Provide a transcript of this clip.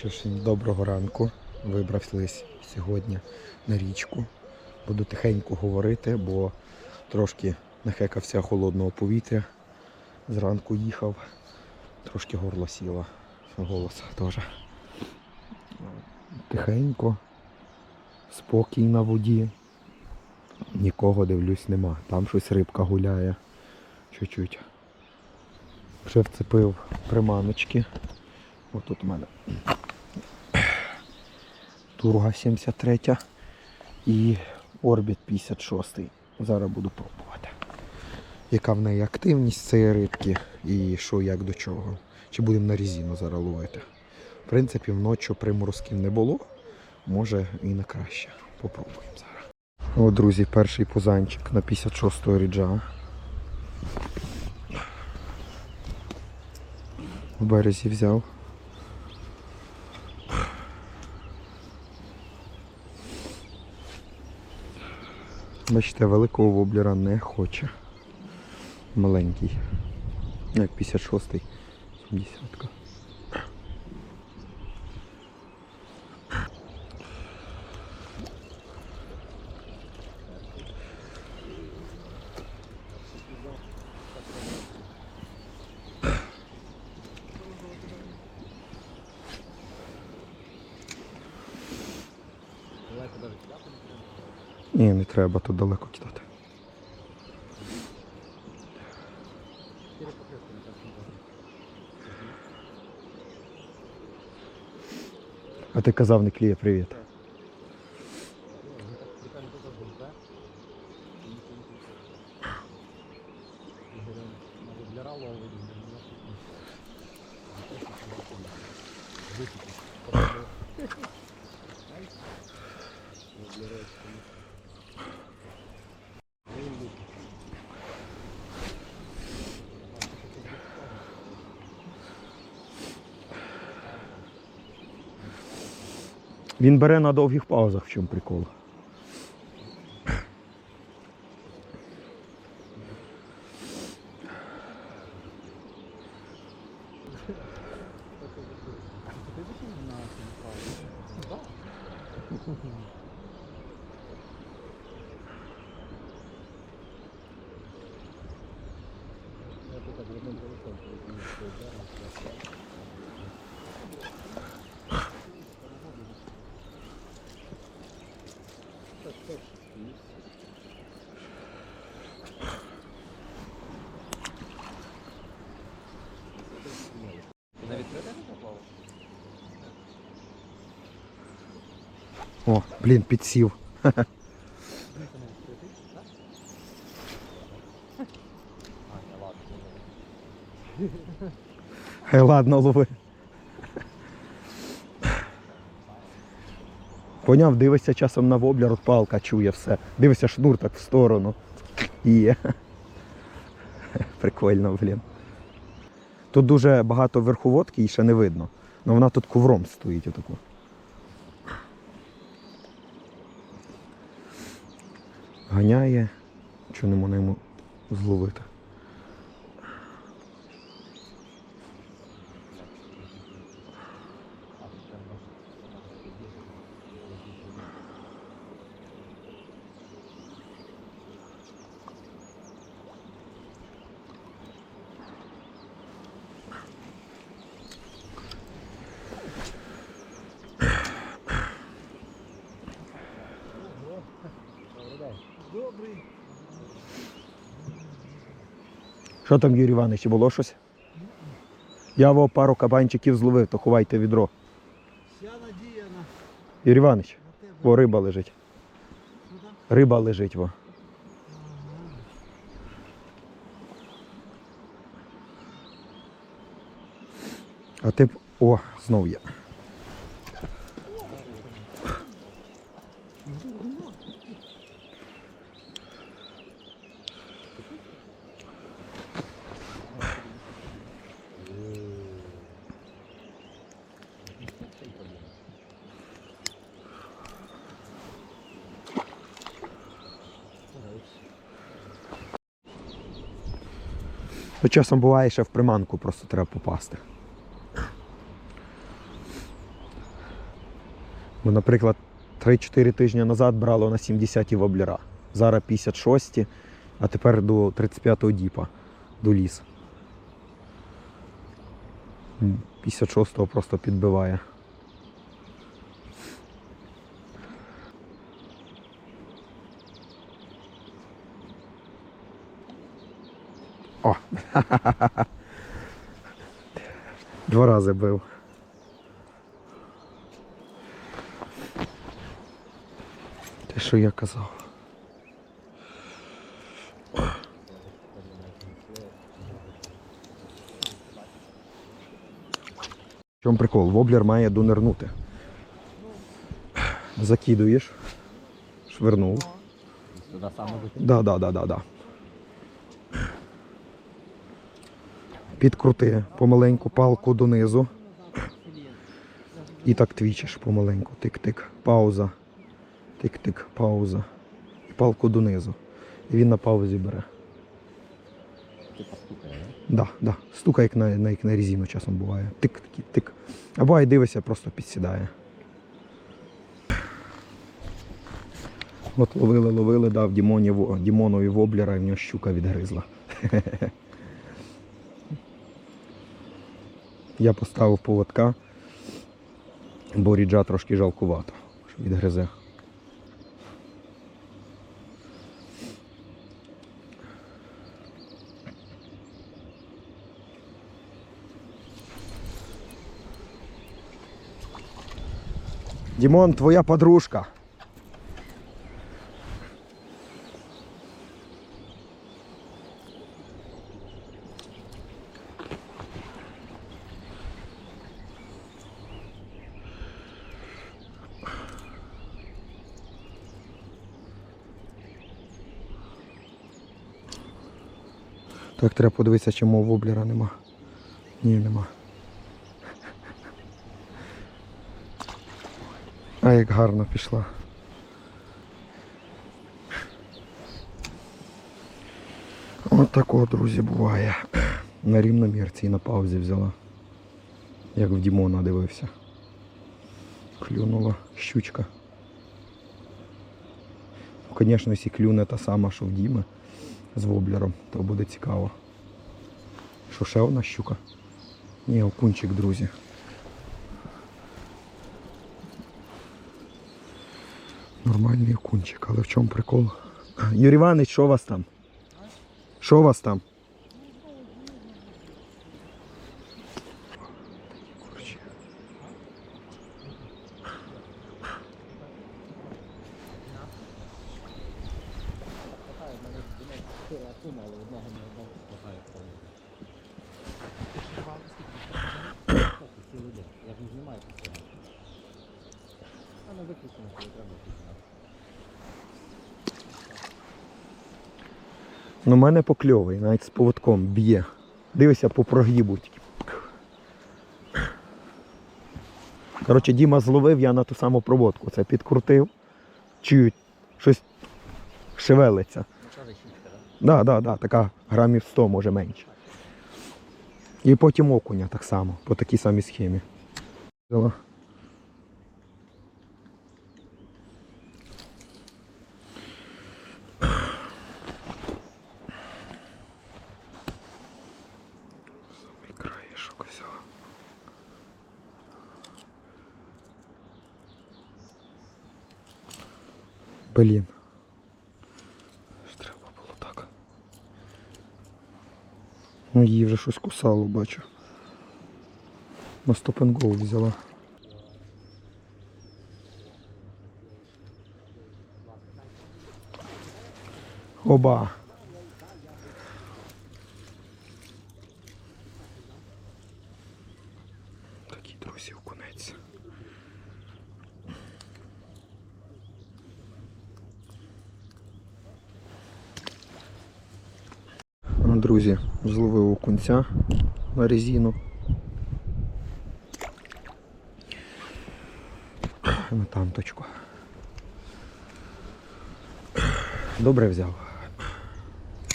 Що ж, доброго ранку. Вибрався сьогодні на річку. Буду тихенько говорити, бо трошки нахекався холодного повітря. Зранку їхав, трошки горло сіло. Голос теж. Тихенько, спокій на воді. Нікого дивлюсь нема. Там щось рибка гуляє. Чуть-чуть. Вже вцепив приманочки. Ось тут у мене Турга 73 і Орбіт 56. Зараз буду пробувати. Яка в неї активність цієї рибки і що як до чого. Чи будемо на резину зараз ловити. В принципі, вночі приморозків не було. Може і на краще. Попробуємо зараз. О, друзі, перший пузанчик на 56-го ріджа. В березі взяв. Бачите, великого воблера не хоче. Маленький. Як 56-й, 70-ка. Ні, не треба тут далеко кидати. А ти казав, не кліє привіт. Він бере на довгих паузах, в чому прикол. О, блін, підсів. Хай ладно лови. Поняв, дивишся часом на воблер, от палка чує все. Дивишся шнур так в сторону. Є. Прикольно, блін. Тут дуже багато верховодки і ще не видно. але вона тут ковром стоїть отаку. Ганяє, що не можна йому зловити. Що там, Юрій Іванович, було щось? Я во пару кабанчиків зловив, то ховайте відро. Вся надія на, Юрій Іванович, во риба лежить. Риба лежить, во. А ти. О, знов є. То часом буває ще в приманку просто треба попасти. Бо, наприклад, 3-4 тижні назад брало на 70-ті воблера. Зараз 56-ті, а тепер до 35-го діпа до ліс. 56-го просто підбиває. О! Два рази бив. Те, що я казав. В чому прикол? Воблер має донирнути. Закидуєш, швирнув. Туди саме закинь. Да, да, да, да, да. Підкрути помаленьку палку донизу. І так твічиш помаленьку. Тик-тик. Пауза. Тик-тик, пауза. І палку донизу. І він на паузі бере. Типа стукає, Да, да. Стукає, як на, на, як на резину часом буває. Тик, такий, тик. А буває дивишся, просто підсідає. От ловили, ловили, дав Дімоні, Дімонові воблера і в нього щука відгризла. Я поставив поводка, бо ріджа трошки жалкувато, що відгризе. Дімон, твоя подружка. Так, треба подивитися, чи воблера нема. Ні, нема. А як гарно пішла. От такого, друзі, буває. На рівномірці і на паузі взяла. Як в Дімона дивився. Клюнула щучка. Ну, Звісно, якщо клюне та сама, що в Діми з воблером, то буде цікаво. Що ще одна щука? Ні, окунчик, друзі. Нормальний окунчик, але в чому прикол? Юрій Іванович, що у вас там? Що у вас там? Цілий день. Я ж не знімаю постійно. А не виключено, коли треба виключено. Ну, мене покльовий, навіть з поводком б'є. Дивися по прогибу. Коротше, Діма зловив, я на ту саму проводку. Це підкрутив. Чую, щось шевелиться. Ну, каже щічка, так? Да, да, да, така грамів 100, може менше. І потім окуня так само, по такій самій схемі. Блін. Ж Треба було так. Ну її вже щось кусало, бачу. На стопенгол взяла. Оба. Такий друзі окунець. Ну, Друзі, зловив окунця на резину. На танточку. Добре взяв.